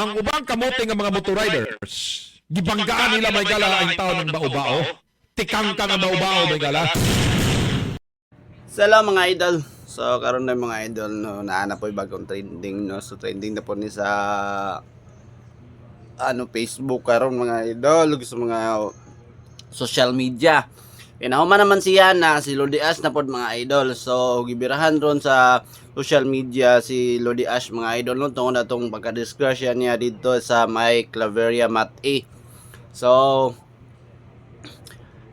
Ang ubang kamote nga mga motor riders, gibanggaan nila may gala ang tao ng baobao. Tikang ka ng baobao may gala. Sala mga idol. So karon na mga idol no naana po bagong trending no. So trending na po ni sa ano Facebook karon mga idol sa mga social media. Inahuman naman siya na si Lodi Ash na pod mga idol. So gibirahan ron sa social media si Lodi Ash mga idol no tungod na tong pagka-disgrasya niya dito sa may Claveria Mat A. So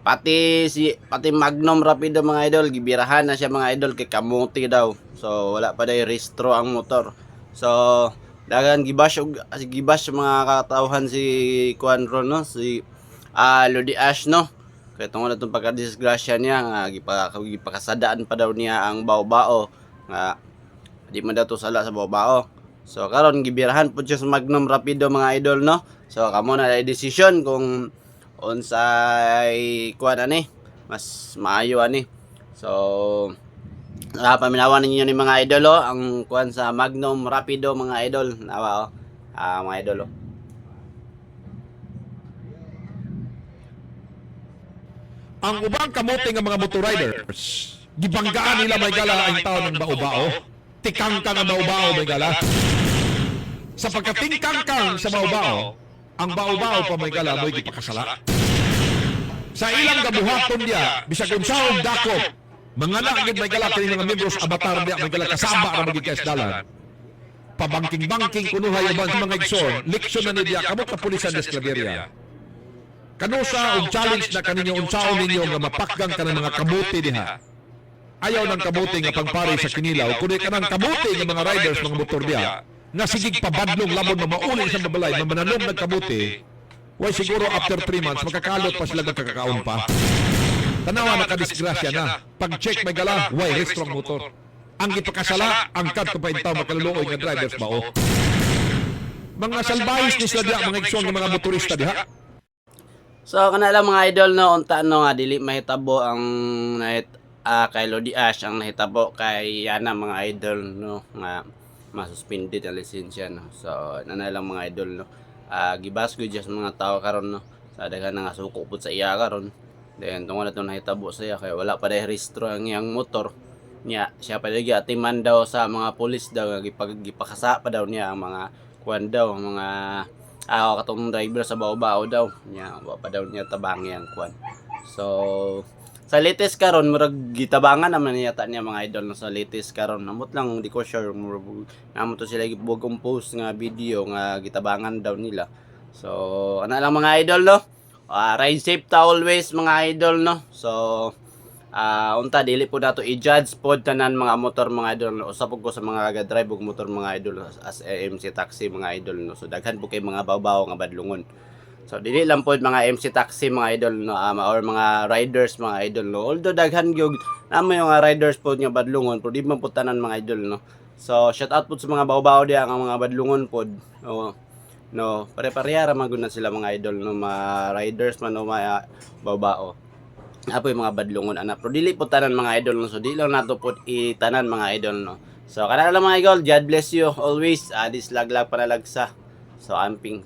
Pati si pati Magnum Rapido mga idol, gibirahan na siya mga idol kay kamuti daw. So wala pa day restro ang motor. So dagan gibash og gibash mga katawhan si Kuan Ron no, si ah Lodi Ash no. Kaya tungod na itong pagka-disgrasya niya nga gipa, gipakasadaan pa daw niya ang bao-bao nga di man daw to sala sa bao-bao. So karon gibirahan po siya sa Magnum Rapido mga idol no. So kamo na decision kung unsay kuan ani mas maayo ani so uh, paminawan ninyo ni mga idol oh, ang kuan sa Magnum Rapido mga idol nawa oh. Ah, mga idol oh. Ang ubang kamote nga mga motor riders, gibanggaan nila may gala ang tao ng baobao. Tikang ka ng baobao may gala. Sa pagkatingkang kang sa baobao, ang baobao pa may gala mo'y gipakasala. Sa ilang gabuhaton diya, bisag unsaon dakop, mga nagid may gala kini mga membros avatar diya may gala kasama ra maging kaisdalan. Pabangking-bangking kunuhay ang mga igsoon, leksyon na niya kamot ka pulisan des Claveria. Kanusa og challenge na kaninyo unsaon ninyo nga mapakgang ka ng mga kabuti diha. Ayaw ng kabuti nga pangpari sa kinilaw, kundi ka ng kabuti nga mga riders mga motor diha nga sigig pabadlong lamon na mauli sa mabalay na mananom ng kabuti. Why siguro after 3 months makakalot pa sila nagkakakaon pa. Tanawa na kadisgrasya na. Pag-check may gala, why restrong motor. Ang ipakasala, ang kad ko pa intaw makaluluoy nga drivers ba o. Mga salbayis ni sila diha, mga igsoon nga mga motorista diha. So kana lang mga idol no unta no nga dili mahitabo ang nahit ah, kay Lodi Ash ang nahitabo kay Yana mga idol no nga masuspended ang lisensya no. So na lang mga idol no. Ah gibas ko just mga tao karon no. Sa daghan nga suko pud sa iya karon. Then tungod na to nahitabo sa iya kay wala pa day rehistro ang iyang motor niya siya pa lagi atiman daw sa mga pulis daw nga gipag gipakasa pa daw niya ang mga kuan daw ang mga ah katong driver sa bao-bao daw. Niya wa pa daw niya tabangi ang kuan so sa latest karon murag gitabangan naman niya ta niya mga idol sa latest karon. Namot lang di ko sure murag namo to sila gibugong post nga video nga gitabangan daw nila. So ana lang mga idol no? Ah, ride safe ta always mga idol no? So Ah, unta dili po nato i-judge pod tanan mga motor mga idol. no? Usa po ko sa mga ga-drive og motor mga idol as MC taxi mga idol no. So daghan po kay mga bawbaw nga badlungon. So dili lang pod mga MC taxi mga idol no um, or mga riders mga idol no. Although daghan gyud namo yung mga riders pod nga badlungon pero di man po tanan mga idol no. So shout out po sa mga bawbaw diya ang mga badlungon pod. No, no pare-parehara maguna sila mga idol no mga riders man o mga bawbao apo yung mga badlungon anak. Pero dili po tanan mga idol no? So di lang nato po itanan mga idol no? So kana lang mga idol. God bless you always. Uh, this lag lag panalagsa so amping